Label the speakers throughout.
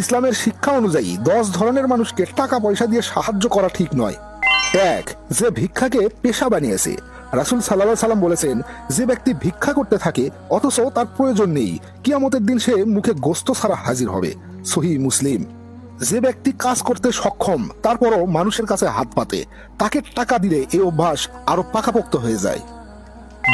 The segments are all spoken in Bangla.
Speaker 1: ইসলামের শিক্ষা অনুযায়ী দশ ধরনের মানুষকে টাকা পয়সা দিয়ে সাহায্য করা ঠিক নয়। এক, যে ভিক্ষাকে পেশা বানিয়েছে। রাসুল সাল্লাহ সাল্লাম বলেছেন, যে ব্যক্তি ভিক্ষা করতে থাকে, অথচ তার প্রয়োজন নেই, কিয়ামতের দিন সে মুখে গোস্ত ছাড়া হাজির হবে। সহি মুসলিম। যে ব্যক্তি কাজ করতে সক্ষম, তারপরও মানুষের কাছে হাত পাতে তাকে টাকা দিলে এই অভ্যাস আরও পাকাপোক্ত হয়ে যায়।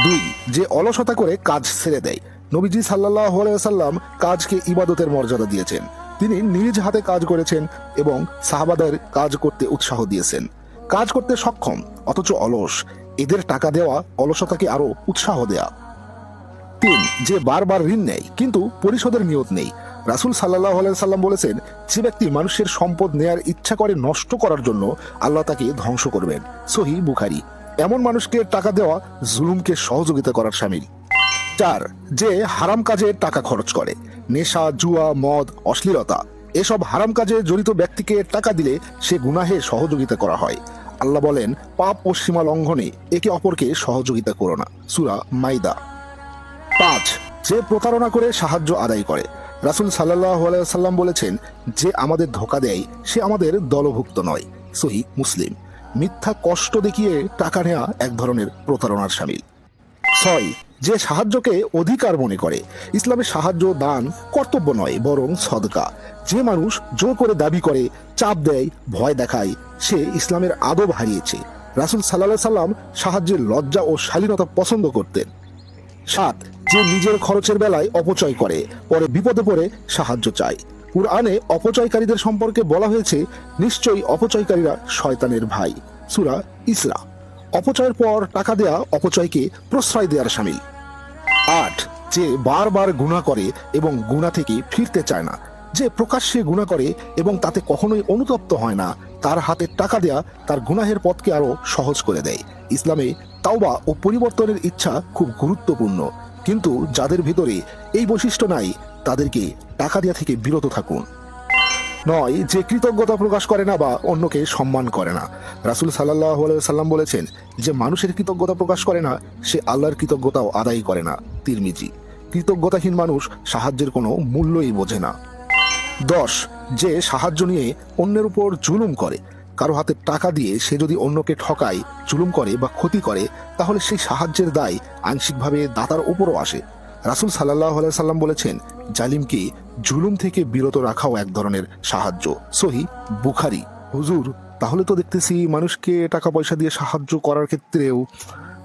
Speaker 1: দুই, যে অলসতা করে কাজ ছেড়ে দেয়। নবীজি সাল্লাহ সাল্লাম কাজকে ইবাদতের মর্যাদা দিয়েছেন। তিনি নিজ হাতে কাজ করেছেন এবং সাহাবাদের কাজ করতে উৎসাহ দিয়েছেন। কাজ করতে সক্ষম, অথচ অলস। এদের টাকা দেওয়া, অলসতাকে আরও উৎসাহ দেয়া। তিন, যে বারবার ঋণ নেয়, কিন্তু পরিশোধের নিয়ত নেই। রাসুল সাল্লাহ সাল্লাম বলেছেন, যে ব্যক্তি মানুষের সম্পদ নেয়ার ইচ্ছা করে নষ্ট করার জন্য আল্লাহ তাকে ধ্বংস করবেন। সহি বুখারি। এমন মানুষকে টাকা দেওয়া, জুলুমকে সহযোগিতা করার সামিল। চার, যে হারাম কাজে টাকা খরচ করে। নেশা, জুয়া, মদ, অশ্লীলতা, এসব হারাম কাজে জড়িত ব্যক্তিকে টাকা দিলে সে গুনাহে সহযোগিতা করা হয়। আল্লাহ বলেন, পাপ ও সীমা লঙ্ঘনে একে অপরকে সহযোগিতা করো না। সুরা মাইদা। পাঁচ, যে প্রতারণা করে সাহায্য আদায় করে। রাসুল সাল্লাহ সাল্লাম বলেছেন, যে আমাদের ধোকা দেয়, সে আমাদের দলভুক্ত নয়। সহি মুসলিম। মিথ্যা কষ্ট দেখিয়ে টাকা নেওয়া এক ধরনের প্রতারণার সামিল। ছয়, যে সাহায্যকে অধিকার মনে করে। ইসলামের সাহায্য, দান, কর্তব্য নয়, বরং সদকা। যে মানুষ জোর করে দাবি করে, চাপ দেয়, ভয় দেখায়, সে ইসলামের আদব হারিয়েছে। রাসুল সাল্লাহ সাল্লাম সাহায্যের লজ্জা ও শালীনতা পছন্দ করতেন। সাত, যে নিজের খরচের বেলায় অপচয় করে, পরে বিপদে পড়ে সাহায্য চায়। কুরআনে অপচয়কারীদের সম্পর্কে বলা হয়েছে, নিশ্চয়ই অপচয়কারীরা শয়তানের ভাই। সুরা ইসরা। অপচয়ের পর টাকা দেয়া অপচয়কে প্রশ্রয় দেওয়ার সামিল। আট, যে বারবার গুণা করে এবং গুণা থেকে ফিরতে চায় না, যে প্রকাশ্যে গুণা করে এবং তাতে কখনোই অনুতপ্ত হয় না, তার হাতে টাকা দেয়া তার গুনাহের পথকে আরও সহজ করে দেয়। ইসলামে তাওবা ও পরিবর্তনের ইচ্ছা খুব গুরুত্বপূর্ণ, কিন্তু যাদের ভিতরে এই বৈশিষ্ট্য নাই, তাদেরকে টাকা দেওয়া থেকে বিরত থাকুন। নয় যে কৃতজ্ঞতা প্রকাশ করে না বা অন্যকে সম্মান করে না। রাসুল সাল্লাহ সাল্লাম বলেছেন যে মানুষের কৃতজ্ঞতা প্রকাশ করে না, সে আল্লাহর কৃতজ্ঞতাও আদায় করে না, তিরমিজি। কৃতজ্ঞতাহীন মানুষ সাহায্যের কোনো মূল্যই বোঝে না। দশ, যে সাহায্য নিয়ে অন্যের উপর জুলুম করে, কারও হাতে টাকা দিয়ে সে যদি অন্যকে ঠকায়, জুলুম করে বা ক্ষতি করে, তাহলে সেই সাহায্যের দায় আংশিকভাবে দাতার উপরও আসে। রাসুল সাল্লাহ সাল্লাম বলেছেন, জালিমকে জুলুম থেকে বিরত রাখাও এক ধরনের সাহায্য। সহি বুখারি। হুজুর, তাহলে তো দেখতেছি মানুষকে টাকা পয়সা দিয়ে সাহায্য করার ক্ষেত্রেও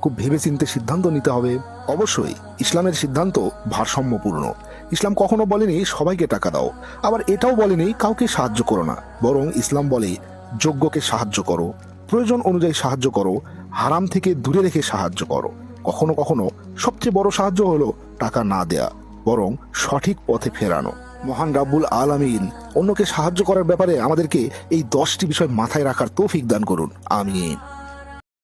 Speaker 1: খুব ভেবেচিন্তে সিদ্ধান্ত নিতে হবে। অবশ্যই, ইসলামের সিদ্ধান্ত ভারসাম্যপূর্ণ। ইসলাম কখনো বলেনি, সবাইকে টাকা দাও। আবার এটাও বলেনি, কাউকে সাহায্য করো না। বরং ইসলাম বলে, যোগ্যকে সাহায্য করো। প্রয়োজন অনুযায়ী সাহায্য করো। হারাম থেকে দূরে রেখে সাহায্য করো। কখনো কখনো সবচেয়ে বড় সাহায্য হলো টাকা না দেয়া, বরং সঠিক পথে ফেরানো। মহান রাব্বুল আলামিন অন্যকে সাহায্য করার ব্যাপারে আমাদেরকে এই দশটি বিষয় মাথায় রাখার তৌফিক দান করুন। আমিন।